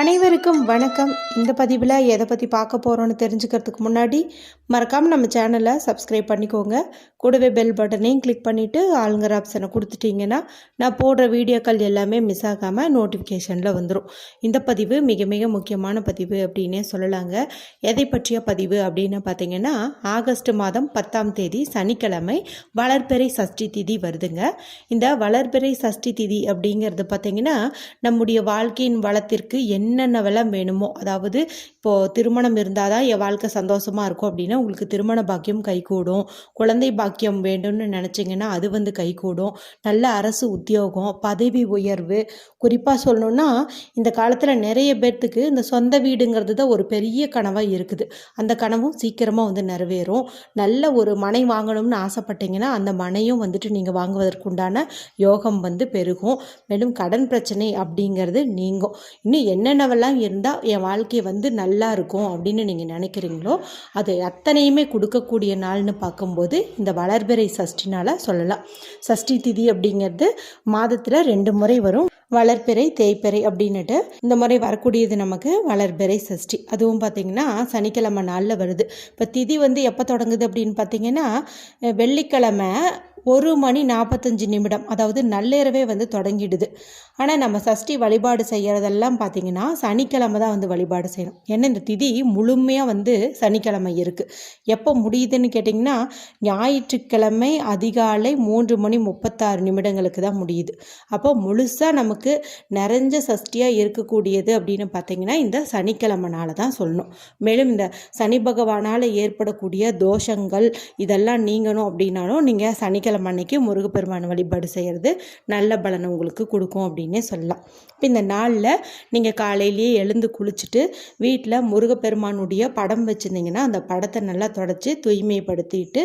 அனைவருக்கும் வணக்கம். இந்த பதிவில் எதை பற்றி பார்க்க போகிறோன்னு தெரிஞ்சுக்கிறதுக்கு முன்னாடி மறக்காமல் நம்ம சேனலை சப்ஸ்கிரைப் பண்ணிக்கோங்க. கூடவே பெல் பட்டனையும் கிளிக் பண்ணிவிட்டு ஆளுங்கிற ஆப்ஷனை கொடுத்துட்டிங்கன்னா நான் போடுற வீடியோக்கள் எல்லாமே மிஸ் ஆகாமல் நோட்டிஃபிகேஷனில் வந்துடும் இந்த பதிவு மிக மிக முக்கியமான பதிவு அப்படின்னே சொல்லலாங்க. எதை பற்றிய பதிவு அப்படின்னு பார்த்தீங்கன்னா ஆகஸ்ட் மாதம் பத்தாம் தேதி சனிக்கிழமை வளர்பிறை சஷ்டி திதி வருதுங்க. இந்த வளர்பிறை சஷ்டி திதி அப்படிங்கிறது பார்த்திங்கன்னா நம்முடைய வாழ்க்கையின் வளத்திற்கு என்னென்ன வேணுமோ அதாவது இப்போது திருமணம் இருந்தால் தான் என் வாழ்க்கை சந்தோஷமாக இருக்கும் அப்படின்னா உங்களுக்கு திருமண பாக்கியம் கைகூடும். குழந்தை பாக்கியம் வேண்டும்னு நினச்சிங்கன்னா அது வந்து கைகூடும். நல்ல அரசு உத்தியோகம் பதவி உயர்வு. குறிப்பாக சொல்லணுன்னா இந்த காலத்தில் நிறைய பேர்த்துக்கு இந்த சொந்த வீடுங்கிறது தான் ஒரு பெரிய கனவாக இருக்குது. அந்த கனவும் சீக்கிரமாக வந்து நிறைவேறும். நல்ல ஒரு மனை வாங்கணும்னு ஆசைப்பட்டீங்கன்னா அந்த மனையும் வந்துட்டு நீங்கள் வாங்குவதற்குண்டான யோகம் வந்து பெருகும். மேலும் கடன் பிரச்சனை அப்படிங்கிறது நீங்கும். இன்னும் என்ன என்னென்னவெல்லாம் இருந்தால் என் வாழ்க்கை வந்து நல்லா இருக்கும் அப்படின்னு நீங்கள் நினைக்கிறீங்களோ அது அத்தனையுமே கொடுக்கக்கூடிய நாள்னு பார்க்கும்போது இந்த வளர்பிறை சஷ்டினால் சொல்லலாம். சஷ்டி திதி அப்படிங்கிறது மாதத்தில் ரெண்டு முறை வரும். வளர்பிறை தேய்பிறை அப்படின்னுட்டு இந்த முறை வரக்கூடியது நமக்கு வளர்பிறை சஷ்டி. அதுவும் பார்த்திங்கன்னா சனிக்கிழமை நாளில் வருது. இப்போ திதி வந்து எப்போ தொடங்குது அப்படின்னு பார்த்தீங்கன்னா வெள்ளிக்கிழமை ஒரு மணி நாற்பத்தஞ்சு நிமிடம் அதாவது நள்ளிரவே வந்து தொடங்கிடுது. ஆனால் நம்ம சஷ்டி வழிபாடு செய்கிறதெல்லாம் பார்த்திங்கன்னா சனிக்கிழமை தான் வந்து வழிபாடு செய்யணும். ஏன்னா இந்த திதி முழுமையாக வந்து சனிக்கிழமை இருக்குது எப்போ முடியுதுன்னு கேட்டிங்கன்னா ஞாயிற்றுக்கிழமை அதிகாலை மூன்று மணி முப்பத்தாறு நிமிடங்களுக்கு தான் முடியுது. அப்போ முழுசாக நமக்கு நிறைஞ்ச சஷ்டியாக இருக்கக்கூடியது அப்படின்னு பார்த்திங்கன்னா இந்த சனிக்கிழமைனால தான் சொல்லணும். மேலும் இந்த சனி பகவானால் ஏற்படக்கூடிய தோஷங்கள் இதெல்லாம் நீங்கணும் அப்படின்னாலும் நீங்கள் சனிக்கிழமை வெள்ளிக்கிழமை அன்னைக்கு முருகப்பெருமான் வழிபாடு செய்கிறது நல்ல பலனை உங்களுக்கு கொடுக்கும் அப்படின்னே சொல்லலாம். இப்போ இந்த நாளில் நீங்கள் காலையிலேயே எழுந்து குளிச்சுட்டு வீட்டில் முருகப்பெருமானுடைய படம் வச்சுருந்தீங்கன்னா அந்த படத்தை நல்லா தொடச்சி தூய்மைப்படுத்திட்டு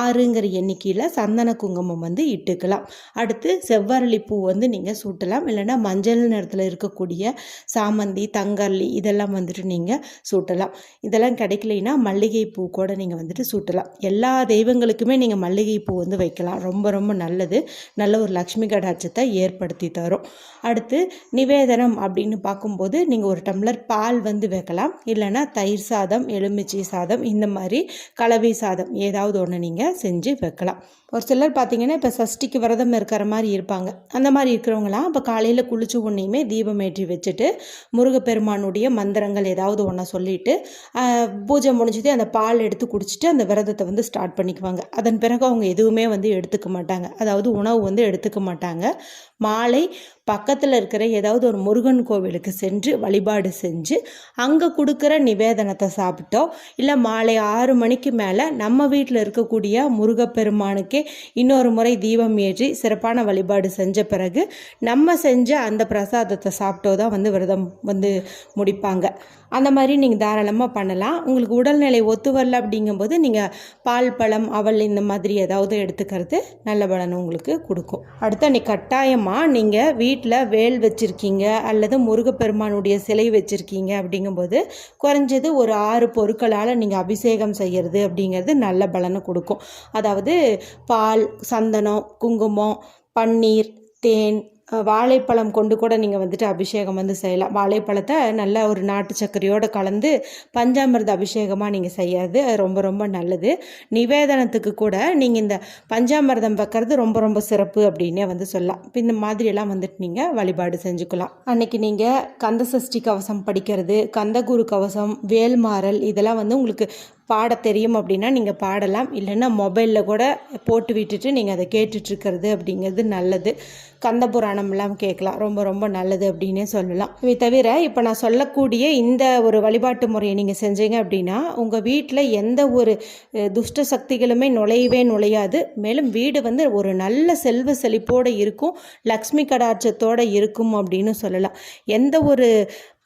ஆறுங்கிற எண்ணிக்கையில் சந்தன குங்குமம் வந்து இட்டுக்கலாம். அடுத்து செவ்வரளி பூ வந்து நீங்கள் சூட்டலாம். இல்லைன்னா மஞ்சள் நிறத்தில் இருக்கக்கூடிய சாமந்தி தங்கரளி இதெல்லாம் வந்துட்டு நீங்கள் சூட்டலாம். இதெல்லாம் கிடைக்கலைன்னா மல்லிகை பூ கூட நீங்கள் வந்துட்டு சூட்டலாம். எல்லா தெய்வங்களுக்குமே நீங்கள் மல்லிகை பூ வந்து வைக்கலாம். வைக்கலாம் ரொம்ப ரொம்ப நல்லது. நல்ல ஒரு லக்ஷ்மி கடாட்சத்தை ஏற்படுத்தி தரும். அடுத்து நிவேதனம் அப்படின்னு பார்க்கும்போது நீங்கள் ஒரு டம்ளர் பால் வந்து வைக்கலாம். இல்லைன்னா தயிர் சாதம் எலுமிச்சை சாதம் இந்த மாதிரி கலவை சாதம் ஏதாவது ஒன்று நீங்கள் செஞ்சு வைக்கலாம். ஒரு சிலர் பார்த்தீங்கன்னா இப்போ சஷ்டிக்கு விரதம் இருக்கிற மாதிரி இருப்பாங்க. அந்த மாதிரி இருக்கிறவங்களாம் இப்போ காலையில் குளிச்சு உன்னையுமே தீபம் ஏற்றி வச்சுட்டு முருகப்பெருமானுடைய மந்திரங்கள் ஏதாவது ஒன்றை சொல்லிவிட்டு பூஜை முடிஞ்சதே அந்த பால் எடுத்து குடிச்சிட்டு அந்த விரதத்தை வந்து ஸ்டார்ட் பண்ணிக்குவாங்க. அதன் பிறகு அவங்க எதுவுமே வந்து எடுத்துக்க மாட்டாங்க. அதாவது உணவு வந்து எடுத்துக்க மாட்டாங்க. மாலை பக்கத்தில் இருக்கிற ஏதாவது ஒரு முருகன் கோவிலுக்கு சென்று வழிபாடு செஞ்சு அங்கே கொடுக்குற நிவேதனத்தை சாப்பிட்டோ இல்லை மாலை ஆறு மணிக்கு மேலே நம்ம வீட்டில் இருக்கக்கூடிய முருகப்பெருமானுக்கே இன்னொரு முறை தீபம் ஏற்றி சிறப்பான வழிபாடு செஞ்ச பிறகு நம்ம செஞ்ச அந்த பிரசாதத்தை சாப்பிட்டோ தான் வந்து விரதம் வந்து முடிப்பாங்க. அந்த மாதிரி நீங்கள் தாராளமாக பண்ணலாம். உங்களுக்கு உடல்நிலை ஒத்து வரல அப்படிங்கும்போது நீங்கள் பால் பழம் அவல் இந்த மாதிரி ஏதாவது எடுத்துக்கிறது நல்ல பலன் உங்களுக்கு கொடுக்கும். அடுத்து நீ கட்டாயமாக நீங்கள் வீட்டில் வேல் வச்சுருக்கீங்க அல்லது முருகப்பெருமானுடைய சிலை வச்சுருக்கீங்க அப்படிங்கும்போது குறைஞ்சது ஒரு ஆறு பொருட்களால் நீங்கள் அபிஷேகம் செய்கிறது அப்படிங்கிறது நல்ல பலனை கொடுக்கும். அதாவது பால் சந்தனம் குங்குமம் பன்னீர் தேன் வாழைப்பழம் கொண்டு கூட நீங்கள் வந்துட்டு அபிஷேகம் வந்து செய்யலாம். வாழைப்பழத்தை நல்ல ஒரு நாட்டு சர்க்கரையோடு கலந்து பஞ்சாமிர்த அபிஷேகமாக நீங்கள் செய்யாது ரொம்ப ரொம்ப நல்லது. நிவேதனத்துக்கு கூட நீங்கள் இந்த பஞ்சாமிர்தம் வைக்கிறது ரொம்ப ரொம்ப சிறப்பு அப்படின்னே வந்து சொல்லலாம். இப்போ இந்த மாதிரியெல்லாம் வந்துட்டு நீங்கள் வழிபாடு செஞ்சுக்கலாம். அன்னைக்கு நீங்கள் கந்த சஷ்டி கவசம் படிக்கிறது கந்தகுரு கவசம் வேல்மாறல் இதெல்லாம் வந்து உங்களுக்கு பாட தெரியும் அப்படின்னா நீங்கள் பாடலாம். இல்லைன்னா மொபைலில் கூட போட்டு விட்டுட்டு நீங்கள் அதை கேட்டுட்ருக்கிறது அப்படிங்கிறது நல்லது. கந்த புராணம்லாம் கேட்கலாம். ரொம்ப ரொம்ப நல்லது அப்படின்னே சொல்லலாம். இவை தவிர இப்போ நான் சொல்லக்கூடிய இந்த ஒரு வழிபாட்டு முறையை நீங்கள் செஞ்சீங்க அப்படின்னா உங்கள் வீட்டில் எந்த ஒரு துஷ்ட சக்திகளுமே நுழையவே நுழையாது. மேலும் வீடு வந்து ஒரு நல்ல செல்வ செழிப்போடு இருக்கும். லக்ஷ்மி கடாட்சத்தோடு இருக்கும் அப்படின்னு சொல்லலாம். எந்த ஒரு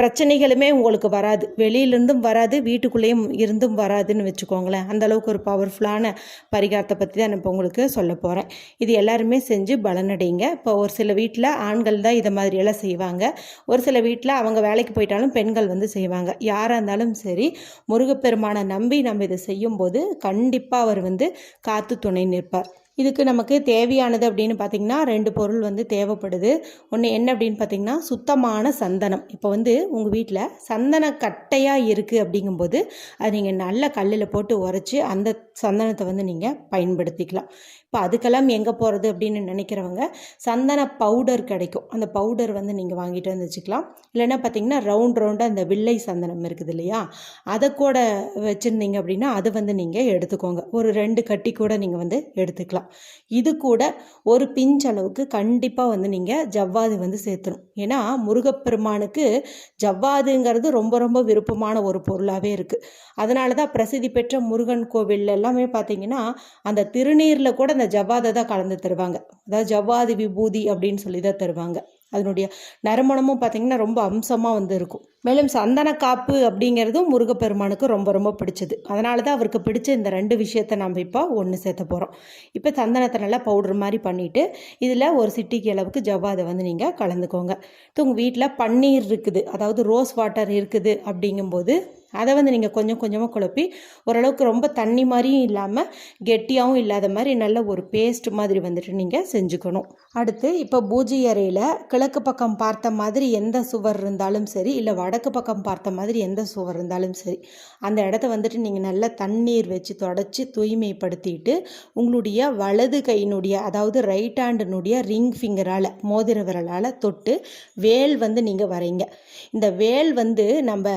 பிரச்சனைகளுமே உங்களுக்கு வராது. வெளியிலேருந்தும் வராது வீட்டுக்குள்ளேயும் இருந்தும் வராதுன்னு வச்சுக்கோங்களேன். அந்தளவுக்கு ஒரு பவர்ஃபுல்லான பரிகாரத்தை பற்றி தான் நான் இப்போ உங்களுக்கு சொல்ல போகிறேன் இது எல்லாருமே செஞ்சு பலனடைங்க. இப்போ ஒரு சில வீட்டில் ஆண்கள் தான் இதை மாதிரியெல்லாம் செய்வாங்க. ஒரு சில வீட்டில் அவங்க வேலைக்கு போயிட்டாலும் பெண்கள் வந்து செய்வாங்க. யாராக இருந்தாலும் சரி முருகப்பெருமானை நம்பி நம்ம இதை செய்யும்போது கண்டிப்பாக அவர் வந்து காத்து துணை நிற்பார். இதுக்கு நமக்கு தேவையானது அப்படின்னு பார்த்திங்கன்னா ரெண்டு பொருள் வந்து தேவைப்படுது. ஒன்று என்ன அப்படின்னு பார்த்திங்கன்னா சுத்தமான சந்தனம். இப்போ வந்து உங்கள் வீட்டில் சந்தன கட்டையாக இருக்குது அப்படிங்கும்போது அது நீங்கள் நல்ல கல்லில் போட்டு உரைச்சி அந்த சந்தனத்தை வந்து நீங்கள் பயன்படுத்திக்கலாம். இப்போ அதுக்கெல்லாம் எங்கே போகிறது அப்படின்னு நினைக்கிறவங்க சந்தன பவுடர் கிடைக்கும். அந்த பவுடர் வந்து நீங்கள் வாங்கிட்டு வந்து வச்சுக்கலாம். இல்லைன்னா பார்த்தீங்கன்னா ரவுண்ட் ரவுண்டாக அந்த வில்லை சந்தனம் இருக்குது இல்லையா? அதை கூட வச்சுருந்தீங்க அப்படின்னா அது வந்து நீங்கள் எடுத்துக்கோங்க. ஒரு ரெண்டு கட்டி கூட நீங்கள் வந்து எடுத்துக்கலாம். இது கூட ஒரு பிஞ்ச் அளவுக்கு கண்டிப்பாக வந்து நீங்கள் ஜவ்வாது வந்து சேர்த்துணும். ஏன்னா முருகப்பெருமானுக்கு ஜவ்வாதுங்கிறது ரொம்ப ரொம்ப விருப்பமான ஒரு பொருளாகவே இருக்குது அதனால தான் பிரசித்தி பெற்ற முருகன் கோவில் எல்லாமே பார்த்தீங்கன்னா அந்த திருநீரில் கூட அந்த ஜவ்வாதை தான் கலந்து தருவாங்க. அதாவது ஜவ்வாது விபூதி அப்படின்னு சொல்லி தான் தருவாங்க. அதனுடைய நறுமணமும் பார்த்திங்கன்னா ரொம்ப அம்சமாக வந்து இருக்கும். மேலும் சந்தன காப்பு அப்படிங்கிறதும் முருகப்பெருமானுக்கு ரொம்ப ரொம்ப பிடிச்சது. அதனால தான் அவருக்கு பிடிச்ச இந்த ரெண்டு விஷயத்த நம்ம இப்போ ஒன்று சேர்த்த போகிறோம் இப்போ சந்தனத்தை நல்லா பவுடர் மாதிரி பண்ணிவிட்டு இதில் ஒரு சிட்டிக்கு அளவுக்கு ஜவ்வாதை வந்து நீங்கள் கலந்துக்கோங்க. உங்கள் வீட்டில் பன்னீர் இருக்குது அதாவது ரோஸ் வாட்டர் இருக்குது அப்படிங்கும்போது அதை வந்து நீங்கள் கொஞ்சம் கொஞ்சமாக குழப்பி ஓரளவுக்கு ரொம்ப தண்ணி மாதிரியும் இல்லாமல் கெட்டியாகவும் இல்லாத மாதிரி நல்ல ஒரு பேஸ்ட் மாதிரி வந்துட்டு நீங்கள் செஞ்சுக்கணும். அடுத்து இப்போ பூஜை அறையில் கிழக்கு பக்கம் பார்த்த மாதிரி எந்த சுவர் இருந்தாலும் சரி இல்லை வடக்கு பக்கம் பார்த்த மாதிரி எந்த சுவர் இருந்தாலும் சரி அந்த இடத்த வந்துட்டு நீங்கள் நல்லா தண்ணீர் வச்சு தொடச்சி தூய்மைப்படுத்திட்டு உங்களுடைய வலது கையினுடைய அதாவது ரைட் ஹேண்டினுடைய ரிங் ஃபிங்கரால் மோதிர விரலால் தொட்டு வேல் வந்து நீங்கள் வரைங்க. இந்த வேல் வந்து நம்ம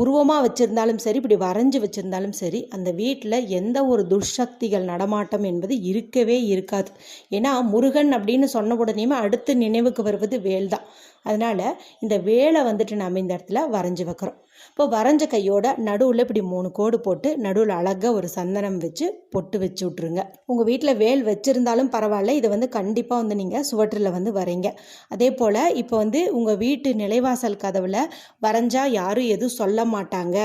உருவமாக வச்சுருந்தாலும் சரி இப்படி வரைஞ்சி வச்சுருந்தாலும் சரி அந்த வீட்டில் எந்த ஒரு துர்சக்திகள் நடமாட்டம் என்பது இருக்கவே இருக்காது. ஏன்னா முருகன் அப்படின்னு சொன்ன உடனேயுமே அடுத்து நினைவுக்கு வருவது வேல் தான் அதனால் இந்த வேலை வந்துட்டு நம்ம இந்த இடத்துல வரைஞ்சி வைக்கிறோம். இப்போ வரைஞ்ச கையோட நடுவில் இப்படி மூணு கோடு போட்டு நடுவில் அழகாக ஒரு சந்தனம் வச்சு பொட்டு வச்சு விட்ருங்க உங்கள் வீட்டில் வேல் வச்சுருந்தாலும் பரவாயில்ல இதை வந்து கண்டிப்பாக வந்து நீங்கள் சுவற்றில் வந்து வரைங்க. அதே போல் இப்போ வந்து உங்கள் வீட்டு நிலைவாசல் கதவில் வரைஞ்சால் யாரும் எதுவும் சொல்ல மாட்டாங்க.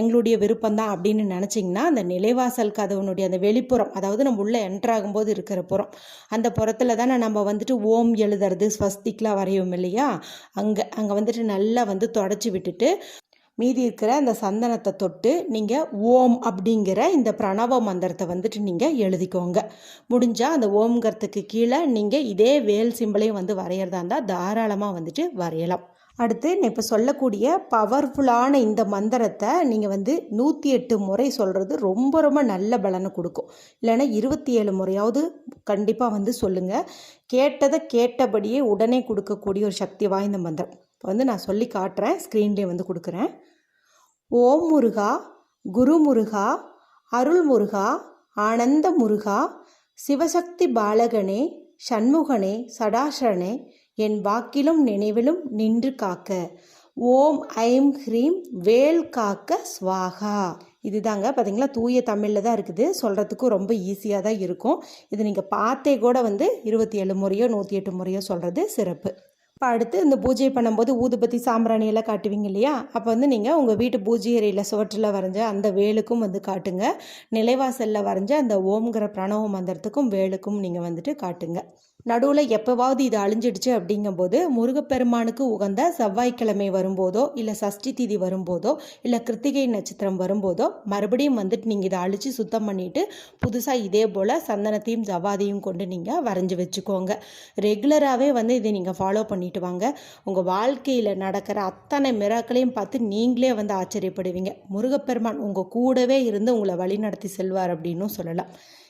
எங்களுடைய விருப்பம்தான் அப்படின்னு நினச்சிங்கன்னா அந்த நிலைவாசல் கதவுனுடைய அந்த வெளிப்புறம் அதாவது நம்ம உள்ளே என்ட்ராகும்போது இருக்கிற புறம் அந்த புறத்தில் தானே நம்ம வந்துட்டு ஓம் எழுதுறது ஸ்வஸ்திக்லாம் வரையும் இல்லையா? அங்கே அங்கே வந்துட்டு நல்லா வந்து தொடச்சி விட்டுட்டு மீதி இருக்கிற அந்த சந்தனத்தை தொட்டு நீங்கள் ஓம் அப்படிங்கிற இந்த பிரணவ மந்திரத்தை வந்துட்டு நீங்கள் எழுதிக்கோங்க. முடிஞ்சால் அந்த ஓம்ங்கிறதுக்கு கீழே நீங்கள் இதே வேல் சிம்பிளையும் வந்து வரைகிறதா இருந்தால் தாராளமாக வந்துட்டு வரையலாம். அடுத்து நான் இப்போ சொல்லக்கூடிய பவர்ஃபுல்லான இந்த மந்திரத்தை நீங்கள் வந்து நூற்றி எட்டு முறை சொல்கிறது ரொம்ப ரொம்ப நல்ல பலனை கொடுக்கும். இல்லைன்னா இருபத்தி ஏழு முறையாவது கண்டிப்பாக வந்து சொல்லுங்கள் கேட்டதை கேட்டபடியே உடனே கொடுக்கக்கூடிய ஒரு சக்தி வாய்ந்த மந்திரம். இப்போ வந்து நான் சொல்லி காட்டுறேன் ஸ்க்ரீன்லேயே வந்து கொடுக்குறேன். ஓம் முருகா குரு முருகா அருள் முருகா ஆனந்த முருகா சிவசக்தி பாலகனே சண்முகனே சடாசரனே என் வாக்கிலும் நினைவிலும் நின்று காக்க. ஓம் ஐம் ஹ்ரீம் வேல் காக்க ஸ்வாகா இதுதாங்க பார்த்தீங்களா தூய தமிழில் தான் இருக்குது. சொல்கிறதுக்கும் ரொம்ப ஈஸியாக தான் இருக்கும். இது நீங்கள் பார்த்தே கூட வந்து இருபத்தி ஏழு முறையோ நூற்றி எட்டு முறையோ சொல்கிறது சிறப்பு. இப்போ அடுத்து இந்த பூஜை பண்ணும்போது ஊதுபத்தி சாம்பிராணியெல்லாம் காட்டுவீங்க இல்லையா? அப்போ வந்து நீங்கள் உங்கள் வீட்டு பூஜை அறையில் சுவற்றில் வரைஞ்ச அந்த வேலுக்கும் வந்து காட்டுங்க. நிலைவாசலில் வரைஞ்ச அந்த ஓம்ங்கிற பிரணவ மந்திரத்துக்கும் வேலுக்கும் நீங்கள் வந்துட்டு காட்டுங்க. நடுவில் எப்போவாவது இது அழிஞ்சிடுச்சு அப்படிங்கும்போது முருகப்பெருமானுக்கு உகந்த செவ்வாய்க்கிழமை வரும்போதோ இல்லை சஷ்டி திதி வரும்போதோ இல்லை கிருத்திகை நட்சத்திரம் வரும்போதோ மறுபடியும் வந்துட்டு நீங்கள் இதை அழித்து சுத்தம் பண்ணிவிட்டு புதுசாக இதே போல் சந்தனத்தையும் ஜவ்வாதையும் கொண்டு நீங்கள் வரைஞ்சி வச்சுக்கோங்க. ரெகுலராகவே வந்து இதை நீங்கள் ஃபாலோ பண்ணிட்டு வாங்க. உங்கள் வாழ்க்கையில் நடக்கிற அத்தனை மிராக்களையும் பார்த்து நீங்களே வந்து ஆச்சரியப்படுவீங்க. முருகப்பெருமான் உங்கள் கூடவே இருந்து உங்களை வழி நடத்தி செல்வார் அப்படின்னும் சொல்லலாம்.